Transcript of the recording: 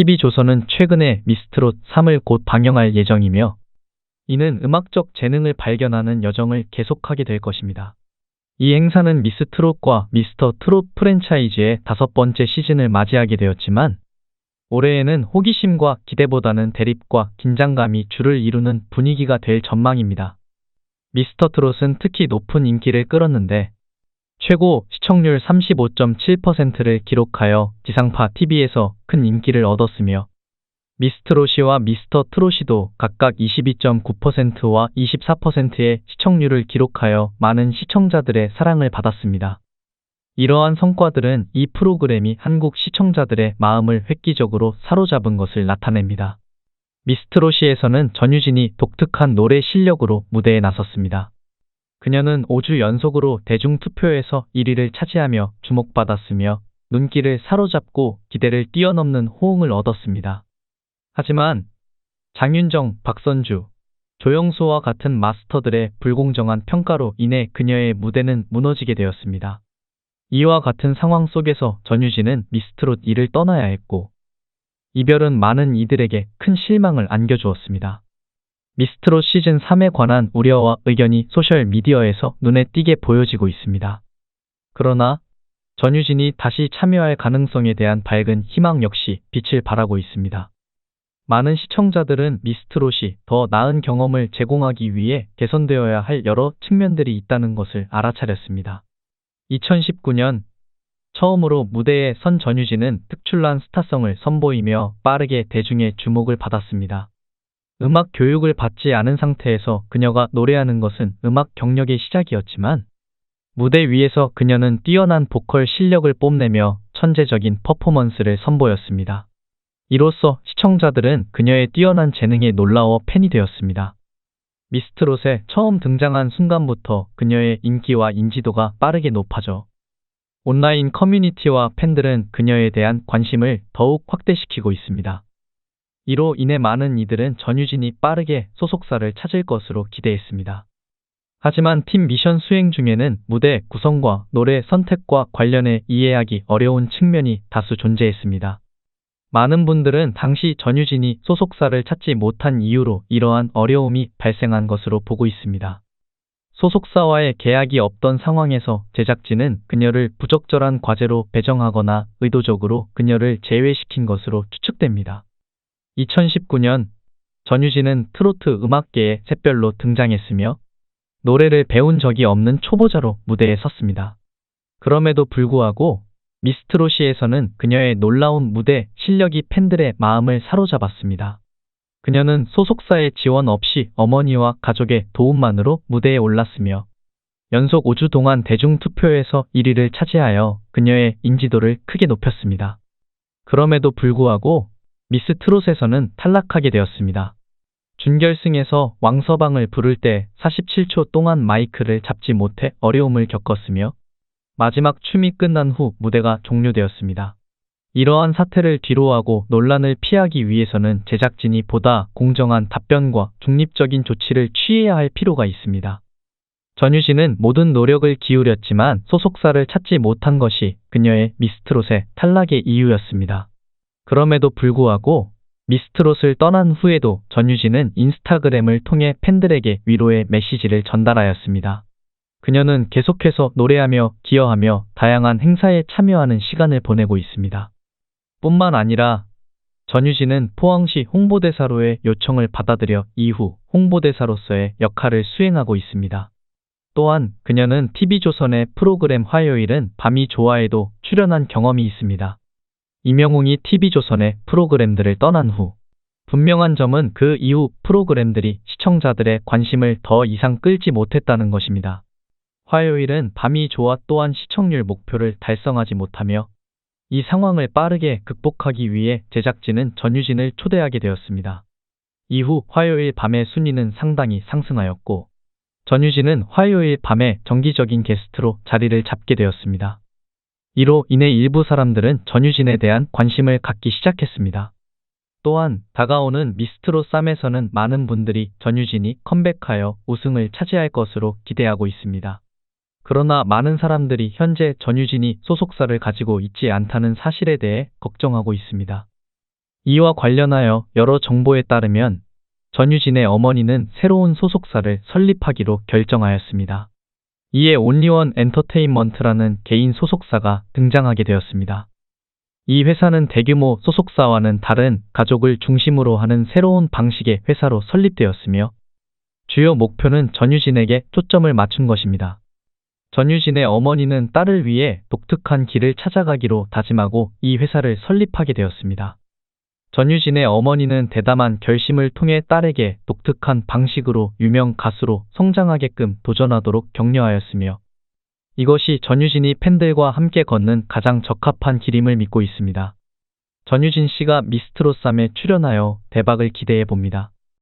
TV조선은 최근에 미스트롯 3을 곧 방영할 예정이며 이는 음악적 재능을 발견하는 여정을 계속하게 될 것입니다. 이 행사는 미스트롯과 미스터 트롯 프랜차이즈의 다섯 번째 시즌을 맞이하게 되었지만 올해에는 호기심과 기대보다는 대립과 긴장감이 주를 이루는 분위기가 될 전망입니다. 미스터 트롯은 특히 높은 인기를 끌었는데 최고 시청률 35.7%를 기록하여 지상파 TV에서 큰 인기를 얻었으며 미스트롯이와 미스터 트롯이도 각각 22.9%와 24%의 시청률을 기록하여 많은 시청자들의 사랑을 받았습니다. 이러한 성과들은 이 프로그램이 한국 시청자들의 마음을 획기적으로 사로잡은 것을 나타냅니다. 미스트롯이에서는 전유진이 독특한 노래 실력으로 무대에 나섰습니다. 그녀는 5주 연속으로 대중투표에서 1위를 차지하며 주목받았으며 눈길을 사로잡고 기대를 뛰어넘는 호응을 얻었습니다. 하지만 장윤정, 박선주, 조영수와 같은 마스터들의 불공정한 평가로 인해 그녀의 무대는 무너지게 되었습니다. 이와 같은 상황 속에서 전유진은 미스트롯 2를 떠나야 했고 이별은 많은 이들에게 큰 실망을 안겨주었습니다. 미스트롯 시즌 3에 관한 우려와 의견이 소셜미디어에서 눈에 띄게 보여지고 있습니다. 그러나 전유진이 다시 참여할 가능성에 대한 밝은 희망 역시 빛을 발하고 있습니다. 많은 시청자들은 미스트롯이 더 나은 경험을 제공하기 위해 개선되어야 할 여러 측면들이 있다는 것을 알아차렸습니다. 2019년 처음으로 무대에 선 전유진은 특출난 스타성을 선보이며 빠르게 대중의 주목을 받았습니다. 음악 교육을 받지 않은 상태에서 그녀가 노래하는 것은 음악 경력의 시작이었지만 무대 위에서 그녀는 뛰어난 보컬 실력을 뽐내며 천재적인 퍼포먼스를 선보였습니다. 이로써 시청자들은 그녀의 뛰어난 재능에 놀라워 팬이 되었습니다. 미스트롯에 처음 등장한 순간부터 그녀의 인기와 인지도가 빠르게 높아져 온라인 커뮤니티와 팬들은 그녀에 대한 관심을 더욱 확대시키고 있습니다. 이로 인해 많은 이들은 전유진이 빠르게 소속사를 찾을 것으로 기대했습니다. 하지만 팀 미션 수행 중에는 무대 구성과 노래 선택과 관련해 이해하기 어려운 측면이 다수 존재했습니다. 많은 분들은 당시 전유진이 소속사를 찾지 못한 이유로 이러한 어려움이 발생한 것으로 보고 있습니다. 소속사와의 계약이 없던 상황에서 제작진은 그녀를 부적절한 과제로 배정하거나 의도적으로 그녀를 제외시킨 것으로 추측됩니다. 2019년 전유진은 트로트 음악계에 샛별로 등장했으며 노래를 배운 적이 없는 초보자로 무대에 섰습니다. 그럼에도 불구하고 미스트롯시에서는 그녀의 놀라운 무대 실력이 팬들의 마음을 사로잡았습니다. 그녀는 소속사의 지원 없이 어머니와 가족의 도움만으로 무대에 올랐으며 연속 5주 동안 대중투표에서 1위를 차지하여 그녀의 인지도를 크게 높였습니다. 그럼에도 불구하고 미스 트롯에서는 탈락하게 되었습니다. 준결승에서 왕서방을 부를 때 47초 동안 마이크를 잡지 못해 어려움을 겪었으며 마지막 춤이 끝난 후 무대가 종료되었습니다. 이러한 사태를 뒤로하고 논란을 피하기 위해서는 제작진이 보다 공정한 답변과 중립적인 조치를 취해야 할 필요가 있습니다. 전유진은 모든 노력을 기울였지만 소속사를 찾지 못한 것이 그녀의 미스트롯의 탈락의 이유였습니다. 그럼에도 불구하고 미스트롯을 떠난 후에도 전유진은 인스타그램을 통해 팬들에게 위로의 메시지를 전달하였습니다. 그녀는 계속해서 노래하며 기여하며 다양한 행사에 참여하는 시간을 보내고 있습니다. 뿐만 아니라 전유진은 포항시 홍보대사로의 요청을 받아들여 이후 홍보대사로서의 역할을 수행하고 있습니다. 또한 그녀는 TV조선의 프로그램 화요일은 밤이 좋아에도 출연한 경험이 있습니다. 이명웅이 TV조선의 프로그램들을 떠난 후 분명한 점은 그 이후 프로그램들이 시청자들의 관심을 더 이상 끌지 못했다는 것입니다. 화요일은 밤이 좋아 또한 시청률 목표를 달성하지 못하며 이 상황을 빠르게 극복하기 위해 제작진은 전유진을 초대하게 되었습니다. 이후 화요일 밤의 순위는 상당히 상승하였고 전유진은 화요일 밤에 정기적인 게스트로 자리를 잡게 되었습니다. 이로 인해 일부 사람들은 전유진에 대한 관심을 갖기 시작했습니다. 또한 다가오는 미스트로 쌈에서는 많은 분들이 전유진이 컴백하여 우승을 차지할 것으로 기대하고 있습니다. 그러나 많은 사람들이 현재 전유진이 소속사를 가지고 있지 않다는 사실에 대해 걱정하고 있습니다. 이와 관련하여 여러 정보에 따르면 전유진의 어머니는 새로운 소속사를 설립하기로 결정하였습니다. 이에 온리원 엔터테인먼트라는 개인 소속사가 등장하게 되었습니다. 이 회사는 대규모 소속사와는 다른 가족을 중심으로 하는 새로운 방식의 회사로 설립되었으며 주요 목표는 전유진에게 초점을 맞춘 것입니다. 전유진의 어머니는 딸을 위해 독특한 길을 찾아가기로 다짐하고 이 회사를 설립하게 되었습니다. 전유진의 어머니는 대담한 결심을 통해 딸에게 독특한 방식으로 유명 가수로 성장하게끔 도전하도록 격려하였으며 이것이 전유진이 팬들과 함께 걷는 가장 적합한 길임을 믿고 있습니다. 전유진 씨가 미스트롯 3에 출연하여 대박을 기대해 봅니다.